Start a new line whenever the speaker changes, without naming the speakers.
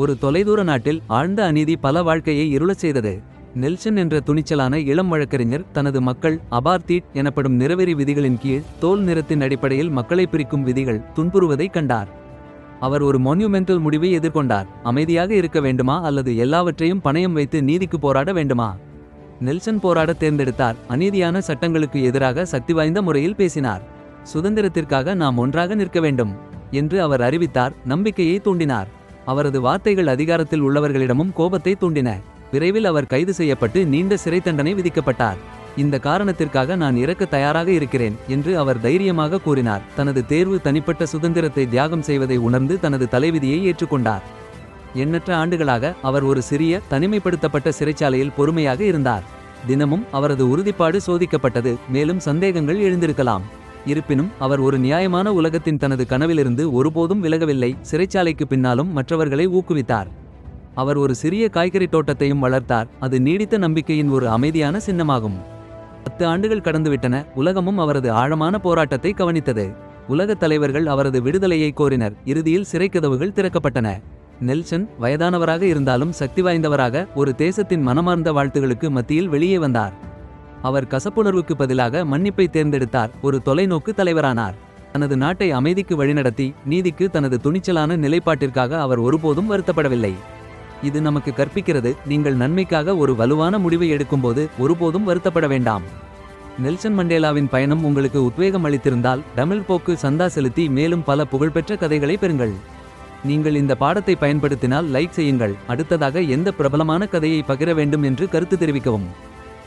ஒரு தொலைதூர நாட்டில் ஆழ்ந்த அநீதி பல வாழ்க்கையை இருளச் செய்தது. நெல்சன் என்ற துணிச்சலான இளம் வழக்கறிஞர் தனது மக்கள் அபார்த்தீட் எனப்படும் நிறவெறி விதிகளின் கீழ் தோல் நிறத்தின் அடிப்படையில் மக்களை பிரிக்கும் விதிகள் துன்புறுவதைக் கண்டார். அவர் ஒரு மொன்யூமெண்டல் முடிவை எதிர்கொண்டார். அமைதியாக இருக்க வேண்டுமா அல்லது எல்லாவற்றையும் பணயம் வைத்து நீதிக்கு போராட வேண்டுமா? நெல்சன் போராட தேர்ந்தெடுத்தார். அநீதியான சட்டங்களுக்கு எதிராக சக்தி வாய்ந்த முறையில் பேசினார். சுதந்திரத்திற்காக நாம் ஒன்றாக நிற்க வேண்டும் என்று அவர் அறிவித்தார். நம்பிக்கையை தூண்டினார். அவரது வார்த்தைகள் அதிகாரத்தில் உள்ளவர்களிடமும் கோபத்தை தூண்டின. விரைவில் அவர் கைது செய்யப்பட்டு நீண்ட சிறை தண்டனை விதிக்கப்பட்டார். இந்த காரணத்திற்காக நான் இறக்க தயாராக இருக்கிறேன் என்று அவர் தைரியமாக கூறினார். தனது தேர்வு தனிப்பட்ட சுதந்திரத்தை தியாகம் செய்வதை உணர்ந்து தனது தலைவிதியை ஏற்றுக்கொண்டார். எண்ணற்ற ஆண்டுகளாக அவர் ஒரு சிறிய தனிமைப்படுத்தப்பட்ட சிறைச்சாலையில் பொறுமையாக இருந்தார். தினமும் அவரது உறுதிப்பாடு சோதிக்கப்பட்டது மேலும் சந்தேகங்கள் எழுந்திருக்கலாம். இருப்பினும் அவர் ஒரு நியாயமான உலகத்தின் தனது கனவிலிருந்து ஒருபோதும் விலகவில்லை. சிறைச்சாலைக்கு பின்னாலும் மற்றவர்களை ஊக்குவித்தார். அவர் ஒரு சிறிய காய்கறி தோட்டத்தையும் வளர்த்தார். அது நீடித்த நம்பிக்கையின் ஒரு அமைதியான சின்னமாகும். பத்து ஆண்டுகள் கடந்துவிட்டன. உலகமும் அவரது ஆழமான போராட்டத்தை கவனித்தது. உலகத் தலைவர்கள் அவரது விடுதலையை கோரினர். இறுதியில் சிறைக்கதவுகள் திறக்கப்பட்டன. நெல்சன் வயதானவராக இருந்தாலும் சக்தி வாய்ந்தவராக ஒரு தேசத்தின் மனமார்ந்த வாழ்த்துகளுக்கு மத்தியில் வெளியே வந்தார். அவர் கசப்புணர்வுக்கு பதிலாக மன்னிப்பை தேர்ந்தெடுத்தார். ஒரு தொலைநோக்கு தலைவரானார். தனது நாட்டை அமைதிக்கு வழிநடத்தி நீதிக்கு தனது துணிச்சலான நிலைப்பாட்டிற்காக அவர் ஒருபோதும் வருத்தப்படவில்லை. இது நமக்கு கற்பிக்கிறது நீங்கள் நன்மைக்காக ஒரு வலுவான முடிவை எடுக்கும்போது ஒருபோதும் வருத்தப்பட வேண்டாம். நெல்சன் மண்டேலாவின் பயணம் உங்களுக்கு உத்வேகம் அளித்திருந்தால் தமிழ் போக்கு சந்தா செலுத்தி மேலும் பல புகழ்பெற்ற கதைகளை பெறுங்கள். நீங்கள் இந்த பாடத்தை பயன்படுத்தினால் லைக் செய்யுங்கள். அடுத்ததாக எந்த பிரபலமான கதையை பகிர வேண்டும் என்று கருத்து தெரிவிக்கவும்.